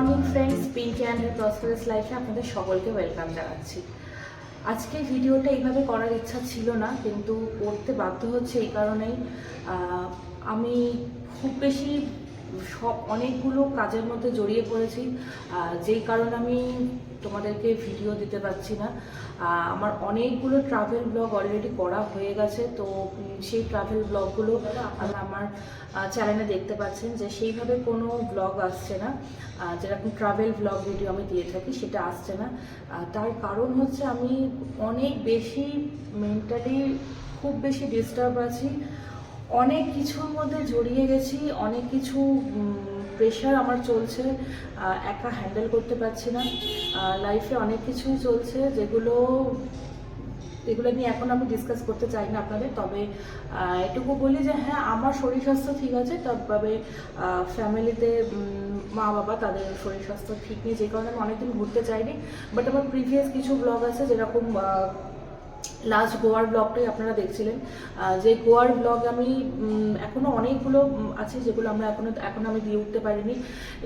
Morning friends Pinky and prosperous লাইফে আপনাদের সকলকে ওয়েলকাম জানাচ্ছি। আজকে ভিডিওটা এইভাবে করার ইচ্ছা ছিল না, কিন্তু করতে বাধ্য হচ্ছে এই কারণেই। আমি খুব বেশি সব অনেকগুলো কাজের মধ্যে জড়িয়ে পড়েছি। যেই কারণে আমি তোমাদেরকে ভিডিও দিতে পারছি না। আমার অনেকগুলো ট্রাভেল ব্লগ অলরেডি করা হয়ে গেছে, তো সেই ট্রাভেল ব্লগগুলো আমার চ্যানেলে দেখতে পাচ্ছেন যে সেইভাবে কোনো ব্লগ আসছে না। যেরকম ট্রাভেল ব্লগ ভিডিও আমি দিয়ে থাকি, সেটা আসছে না। তার কারণ হচ্ছে আমি অনেক বেশি মেন্টালি খুব বেশি ডিস্টার্ব আছি। অনেক কিছুর মধ্যে জড়িয়ে গেছি, অনেক কিছু প্রেশার আমার চলছে একা হ্যান্ডেল করতে পারছি না। লাইফে অনেক কিছুই চলছে যেগুলো, এগুলো নিয়ে এখন আমি ডিসকাস করতে চাই না আপনাদের, তবে এটুকু বলি যে হ্যাঁ আমার শরীর স্বাস্থ্য ঠিক আছে, তবে ফ্যামিলিতে মা বাবা তাদের শরীর স্বাস্থ্য ঠিক নেই, যে কারণে আমি অনেকদিন ঘুরতে চাইনি। বাট আমার প্রিভিয়াস কিছু ব্লগ আছে যেরকম লাস্ট গোয়ার ব্লগটাই আপনারা দেখছিলেন। যে গোয়ার ব্লগ আমি উম, এখনও অনেকগুলো আছে যেগুলো আমরা এখনও এখন আমি দিয়ে উঠতে পারিনি।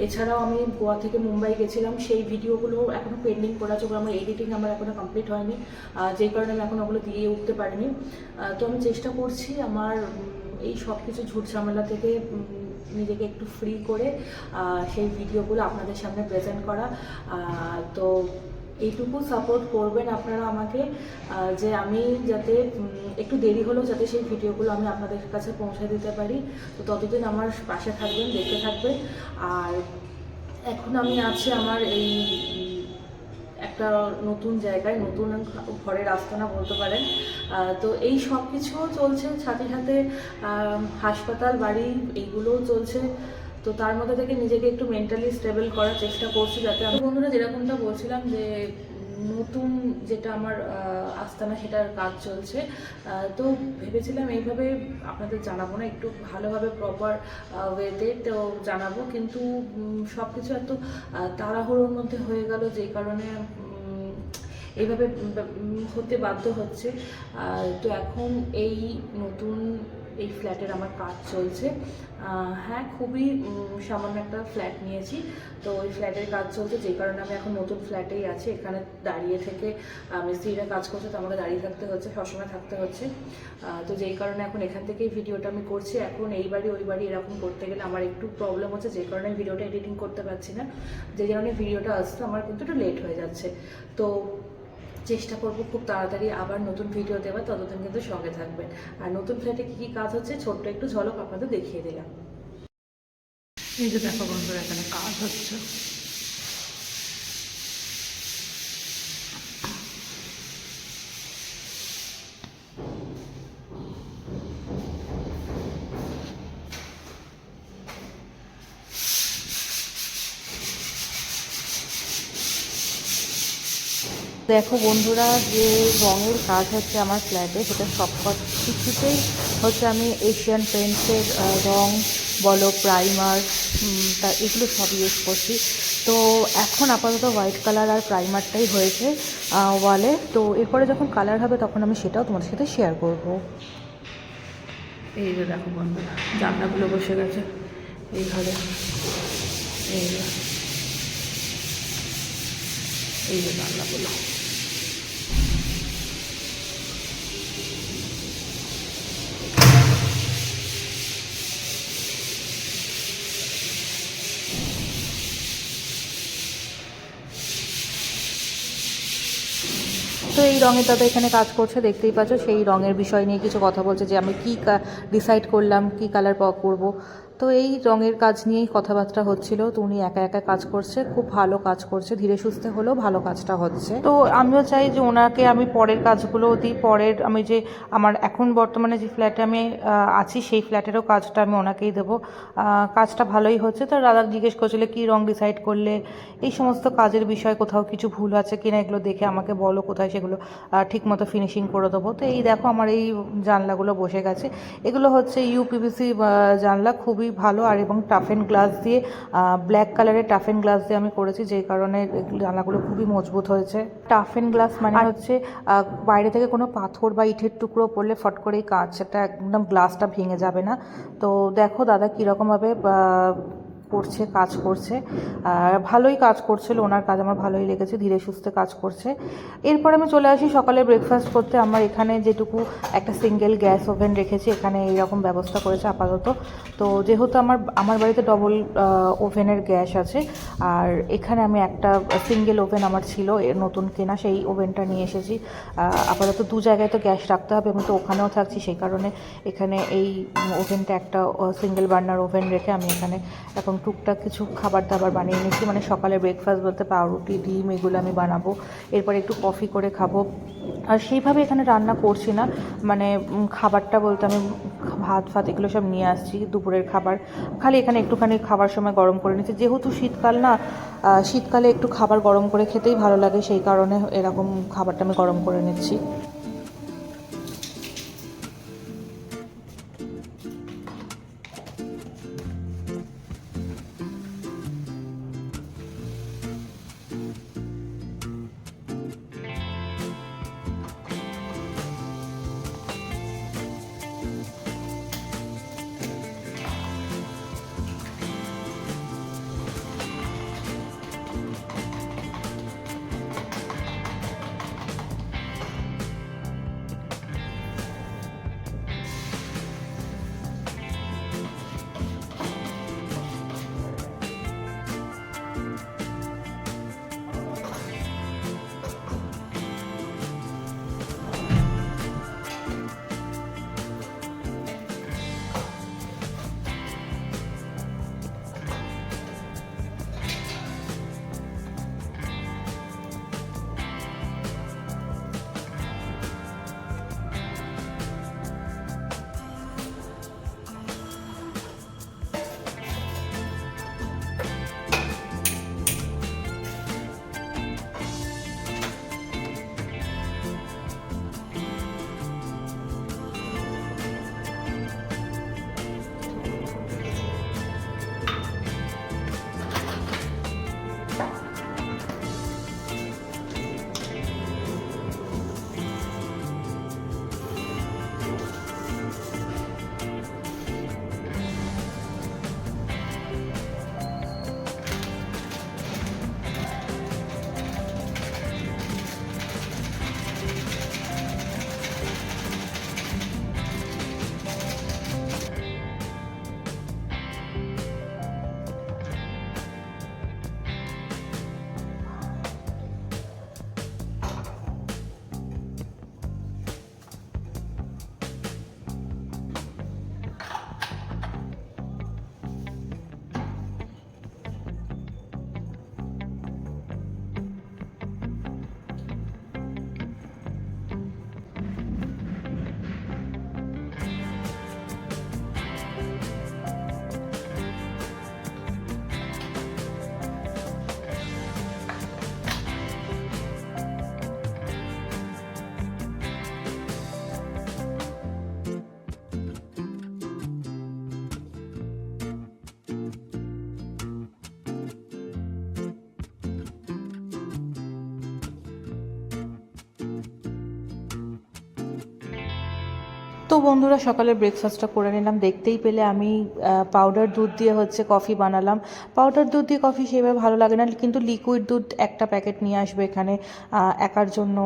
এছাড়াও আমি গোয়া থেকে মুম্বাই গেছিলাম সেই ভিডিওগুলো এখনও পেন্ডিং করা আছে ওগুলো আমার এডিটিং আমার এখনও কমপ্লিট হয়নি। যেই কারণে আমি এখন ওগুলো দিয়ে উঠতে পারিনি। তো আমি চেষ্টা করছি আমার এই সব কিছু ঝুট ঝামেলা থেকে নিজেকে একটু ফ্রি করে সেই ভিডিওগুলো আপনাদের সামনে প্রেজেন্ট করা। তো এইটুকু সাপোর্ট করবেন আপনারা আমাকে যে আমি যাতে একটু দেরি হলেও যাতে সেই ভিডিওগুলো আমি আপনাদের কাছে পৌঁছে দিতে পারি। তো ততদিন আমার পাশে থাকবেন, দেখতে থাকবেন। আর এখন আমি আছি আমার এই একটা নতুন জায়গায়, নতুন ঘরের আস্তানা বলতে পারেন। তো এই সব কিছুও চলছে, সাথে সাথে হাসপাতাল, বাড়ি, এইগুলোও চলছে। তো তার মধ্যে থেকে নিজেকে একটু মেন্টালি স্টেবল করার চেষ্টা করছি যাতে আমি বন্ধুরা যেরকমটা বলছিলাম যে নতুন যেটা আমার আস্তানা, সেটার কাজ চলছে। তো ভেবেছিলাম এইভাবে আপনাদের জানাব না, একটু ভালোভাবে প্রপার ওয়েতে তো জানাব। কিন্তু সব কিছু এত তাড়াহুড়োর মধ্যে হয়ে গেল যেই কারণে এইভাবে হতে বাধ্য হচ্ছে। তো এখন এই নতুন এই ফ্ল্যাটের আমার কাজ চলছে। হ্যাঁ খুবই সামান্য একটা ফ্ল্যাট নিয়েছি। তো ওই ফ্ল্যাটের কাজ চলছে, যে কারণে আমি এখন নতুন ফ্ল্যাটেই আছি। এখানে দাঁড়িয়ে থেকে মিস্ত্রিরা কাজ করছে, তো আমাকে দাঁড়িয়ে থাকতে হচ্ছে, সবসময় থাকতে হচ্ছে। তো যেই কারণে এখন এখান থেকেই ভিডিওটা আমি করছি। এখন এই বাড়ি, ওই বাড়ি এরকম করতে গেলে আমার একটু প্রবলেম হচ্ছে, যে কারণে ভিডিওটা এডিটিং করতে পারছি না। যে কারণে ভিডিওটা আসতে আমার কিন্তু একটু লেট হয়ে যাচ্ছে। তো চেষ্টা করব খুব তাড়াতাড়ি আবার নতুন ভিডিও দেওয়ার। ততদিন কিন্তু সঙ্গে থাকবেন। আর নতুন ফ্ল্যাটে কী কী কাজ হচ্ছে, ছোট্ট একটু ঝলক আপনাদের দেখিয়ে দিলাম। এই যে দেখো বন্ধুরা, এখানে কাজ হচ্ছে। দেখো বন্ধুরা, যে রঙের কাজ হচ্ছে আমার ফ্ল্যাটে সেটা সব কিছুতেই হচ্ছে আমি এশিয়ান পেন্টসের রং বলো প্রাইমার তা এগুলো সব ইউজ করছি। তো এখন আপাতত হোয়াইট কালার আর প্রাইমারটাই হয়েছে ওয়ালে তো এরপরে যখন কালার হবে তখন আমি সেটাও তোমাদের সাথে শেয়ার করব। এই যে দেখো বন্ধুরা, জানলাগুলো বসে গেছে, এই ঘরে, এই এই যে জানলাগুলো। তো এই রঙে দাদা এখানে কাজ করছে, দেখতেই পাচ্ছ। সেই রঙের বিষয় নিয়ে কিছু কথা বলছে যে আমি কী ডিসাইড করলাম, কী কালার করব তো এই রঙের কাজ নিয়েই কথাবার্তা হচ্ছিল। তো উনি একা একা কাজ করছে, খুব ভালো কাজ করছে, ধীরে সুস্থে হলেও ভালো কাজটা হচ্ছে। তো আমিও চাই যে ওনাকে আমি পরের কাজগুলো দিই, পরের আমি যে আমার এখন বর্তমানে যে ফ্ল্যাটে আমি আছি, সেই ফ্ল্যাটেরও কাজটা আমি ওনাকেই দেবো। কাজটা ভালোই হচ্ছে। তো দাদা জিজ্ঞেস করছিল, কী রং ডিসাইড করলে? এই সমস্ত কাজের বিষয়ে কোথাও কিছু ভুল আছে কিনা এগুলো দেখে আমাকে বলো, কোথায় সেগুলো ঠিক মতো ফিনিশিং করে দেবো। তো এই দেখো, আমার এই জানলাগুলো বসে গেছে। এগুলো হচ্ছে ইউপিভিসি জানলা, খুবই ভালো আর এবং টাফ অ্যান্ড গ্লাস দিয়ে ব্ল্যাক কালারের টাফ অ্যান্ড গ্লাস দিয়ে আমি করেছি যেই কারণে জানলাগুলো খুবই মজবুত হয়েছে। টাফ অ্যান্ড গ্লাস মানে হচ্ছে বাইরে থেকে কোনো পাথর বা ইটের টুকরো পড়লে ফট করে এই কাঁচটা একদম গ্লাসটা ভেঙে যাবে না। তো দেখো দাদা কীরকমভাবে করছে, কাজ করছে। আর ভালোই কাজ করছিল, ওনার কাজ আমার ভালোই লেগেছে, ধীরে সুস্থে কাজ করছে। এরপর আমি চলে আসি সকালে ব্রেকফাস্ট করতে। আমার এখানে যেটুকু একটা সিঙ্গেল গ্যাস ওভেন রেখেছি, এখানে এইরকম ব্যবস্থা করেছে আপাতত। তো যেহেতু আমার আমার বাড়িতে ডবল ওভেনের গ্যাস আছে, আর এখানে আমি একটা সিঙ্গেল ওভেন আমার ছিল নতুন কেনা, সেই ওভেনটা নিয়ে এসেছি। আপাতত দু জায়গায় তো গ্যাস রাখতে হবে, আমি তো ওখানেও থাকছি, সেই কারণে এখানে এই ওভেনটা একটা সিঙ্গেল বার্নার ওভেন রেখে আমি এখানে এখন টুকটাক কিছু খাবার দাবার বানিয়ে নিচ্ছি। মানে সকালে ব্রেকফাস্ট বলতে পাউরুটি, ডিম এগুলো আমি বানাবো। এরপর একটু কফি করে খাব। আর সেইভাবে এখানে রান্না করছি না। মানে খাবারটা বলতে আমি ভাত, ফাত এগুলো সব নিয়ে আসছি, দুপুরের খাবার। খালি এখানে একটুখানি খাবার সময় গরম করে নিচ্ছি। যেহেতু শীতকাল না শীতকালে একটু খাবার গরম করে খেতেই ভালো লাগে। সেই কারণে এরকম খাবারটা আমি গরম করে নিচ্ছি। তো বন্ধুরা, সকালে ব্রেকফাস্টটা করে নিলাম। দেখতেই পেলে আমি পাউডার দুধ দিয়ে হচ্ছে কফি বানালাম। পাউডার দুধ দিয়ে কফি সেভাবে ভালো লাগে না, কিন্তু লিকুইড দুধ একটা প্যাকেট নিয়ে আসবে এখানে একার জন্য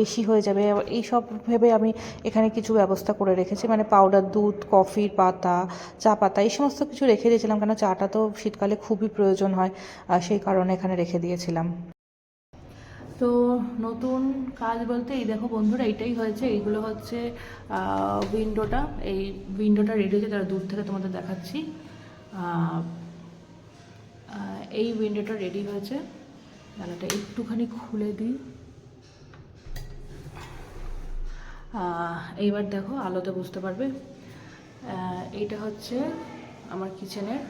বেশি হয়ে যাবে। এই সব ভেবে আমি এখানে কিছু ব্যবস্থা করে রেখেছি। মানে পাউডার দুধ কফির পাতা, চা পাতা, এই সমস্ত কিছু রেখে দিয়েছিলাম। কেন চাটা তো শীতকালে খুবই প্রয়োজন হয় সেই কারণে এখানে রেখে দিয়েছিলাম। তো নতুন কাজ বলতে এই দেখো বন্ধুরা এইটাই হয়েছে। এইগুলো হচ্ছে উইন্ডোটা এই উইন্ডোটা রেডি হয়েছে তারা দূর থেকে তোমাদের দেখাচ্ছি। এই উইন্ডোটা রেডি হয়েছে। জানাটা একটুখানি খুলে দিই। এইবার দেখো, আলোতে বুঝতে পারবে। এইটা হচ্ছে আমার কিচেনের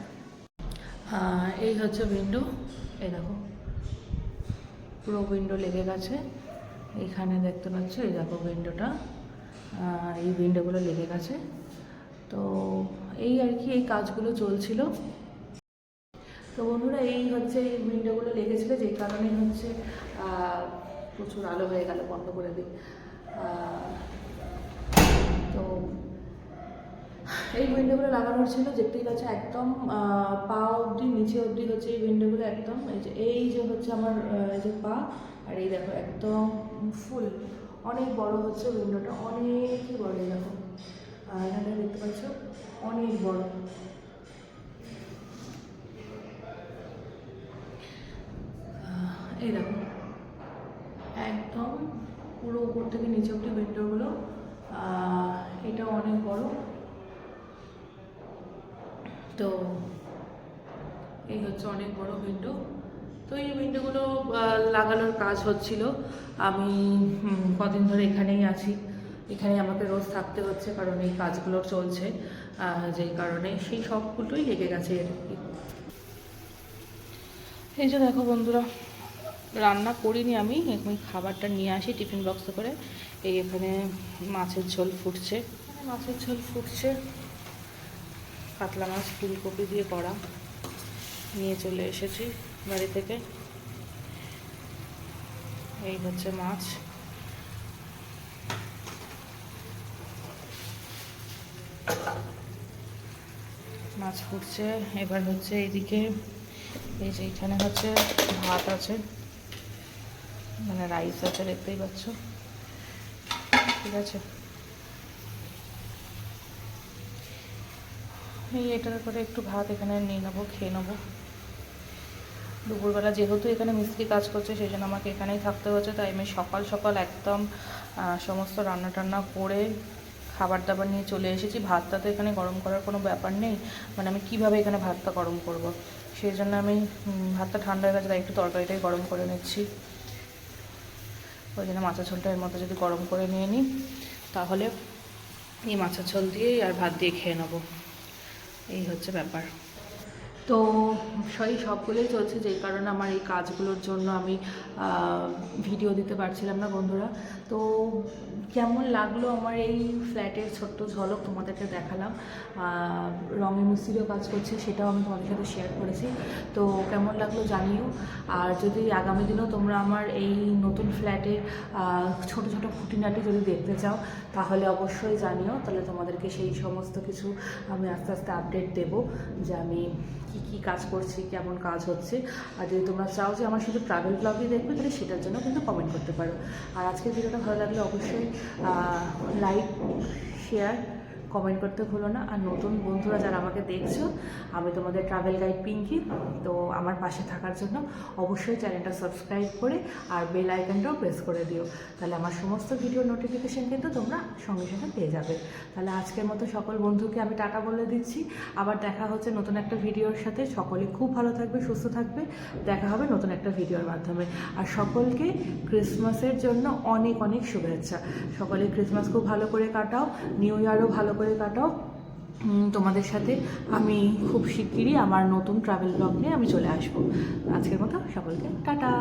এই হচ্ছে উইন্ডো এই দেখো। পুরো উইন্ডো লেগে গেছে। এখানে দেখতে পাচ্ছ, এই দেখো উইন্ডোটা এই উইন্ডোগুলো লেগে গেছে। তো এই আর কি এই কাজগুলো চলছিল। তো বন্ধুরা, এই হচ্ছে এই উইন্ডোগুলো লেগেছিলো যে কারণে হচ্ছে প্রচুর আলো হয়ে গেল বন্ধ করে দিই। এই উইন্ডোগুলো লাগানোর ছিল দেখতেই পাচ্ছ একদম পা অবধি, নিচে অবধি হচ্ছে এই উইন্ডোগুলো একদম। এই যে এই যে হচ্ছে আমার এই যে পা, আর এই দেখো একদম ফুল অনেক বড় হচ্ছে উইন্ডোটা অনেকই বড়, এই দেখো। এখানে দেখতে পাচ্ছ অনেক বড়। এই দেখো। একদম পুরো উপর থেকে নিচে অব্দি উইন্ডোগুলো এটা অনেক বড় তো এই হচ্ছে অনেক বড় উইন্ডো তো এই উইন্ডোগুলো লাগানোর কাজ হচ্ছিল। আমি কদিন ধরে এখানেই আছি। এখানে আমাকে রোজ থাকতে হচ্ছে, কারণ এই কাজগুলো চলছে যেই কারণে সেই সবগুলোই লেগে গেছে আর কি। এই যে দেখো বন্ধুরা, রান্না করিনি আমি, এখন খাবারটা নিয়ে আসি টিফিন বক্সে করে। এই এখানে মাছের ঝোল ফুটছে। মাছের ঝোল ফুটছে। কাতলা মাছ, ফুলকপি দিয়ে করা। নিয়ে চলে এসেছি বাড়ি থেকে। এই হচ্ছে মাছ। মাছ ফুটছে। এবার হচ্ছে এইদিকে, এই যে এখানে হচ্ছে ভাত আছে। মানে রাইস আছে, দেখতেই পাচ্ছ। ঠিক আছে? এই এটার করে একটু ভাত এখানে নিয়ে নেব, খেয়ে নেব। দুপুরবেলা যেহেতু এখানে মিস্ত্রি কাজ করছে, সেই জন্য আমাকে এখানেই থাকতে হচ্ছে। তাই আমি সকাল সকাল একদম সমস্ত রান্না টান্না করে খাবার দাবার নিয়ে চলে এসেছি। ভাতটা তো এখানে গরম করার কোনো ব্যাপার নেই। মানে আমি কীভাবে এখানে ভাতটা গরম করব। সেই জন্য আমি ভাতটা ঠান্ডা হয়ে গেছে, তাই একটু তরকারিটাই গরম করে নিচ্ছি। ওই জন্য মাছের ঝোলটা এর মধ্যে যদি গরম করে নিয়ে নিই, তাহলে এই মাছের ঝোল দিয়েই আর ভাত দিয়ে খেয়ে নেব। এই হচ্ছে ব্যাপার তো সেই সবগুলোই চলছে যেই কারণে আমার এই কাজগুলোর জন্য আমি ভিডিও দিতে পারছিলাম না বন্ধুরা। তো কেমন লাগল আমার এই ফ্ল্যাটের ছোট্ট ঝলক তোমাদেরকে দেখালাম? রঙে মিস্ত্রিও কাজ করছে, সেটাও আমি তোমাদের সাথে শেয়ার করেছি। তো কেমন লাগল জানিও। আর যদি আগামী দিনেও তোমরা আমার এই নতুন ফ্ল্যাটের ছোট ছোট খুঁটিনাটি যদি দেখতে চাও, তাহলে অবশ্যই জানিও। তাহলে তোমাদেরকে সেই সমস্ত কিছু আমি আস্তে আস্তে আপডেট দেবো, যে আমি কী কী কাজ করছি, কেমন কাজ হচ্ছে। আর যদি তোমরা চাও যে আমার শুধু ট্রাভেল ব্লগই দেখবে, তাহলে সেটার জন্য কিন্তু কমেন্ট করতে পারো। আর আজকের ভিডিওটা ভালো লাগলে অবশ্যই লাইক শেয়ার কমেন্ট করতে ভুলো না। আর নতুন বন্ধুরা যারা আমাকে দেখছ, আমি তোমাদের ট্রাভেল গাইড পিঙ্কি তো আমার পাশে থাকার জন্য অবশ্যই চ্যানেলটা সাবস্ক্রাইব করে আর বেল আইকনটাও প্রেস করে দিও। তাহলে আমার সমস্ত ভিডিও নোটিফিকেশন কিন্তু তোমরা সঙ্গে সঙ্গে পেয়ে যাবে। তাহলে আজকের মতো সকল বন্ধুকে আমি টাটা বলে দিচ্ছি। আবার দেখা হচ্ছে নতুন একটা ভিডিওর সাথে। সকলে খুব ভালো থাকবে, সুস্থ থাকবে। দেখা হবে নতুন একটা ভিডিওর মাধ্যমে। আর সকলকে ক্রিসমাসের জন্য অনেক অনেক শুভেচ্ছা। সকলে ক্রিসমাস খুব ভালো করে কাটাও। নিউ ইয়ারও ভালো করে কাটাও। তোমাদের সাথে আমি খুব শিগগিরই আমার নতুন ট্রাভেল ব্লগ নিয়ে আমি চলে আসব। আজকের মতো সকলকে টাটা।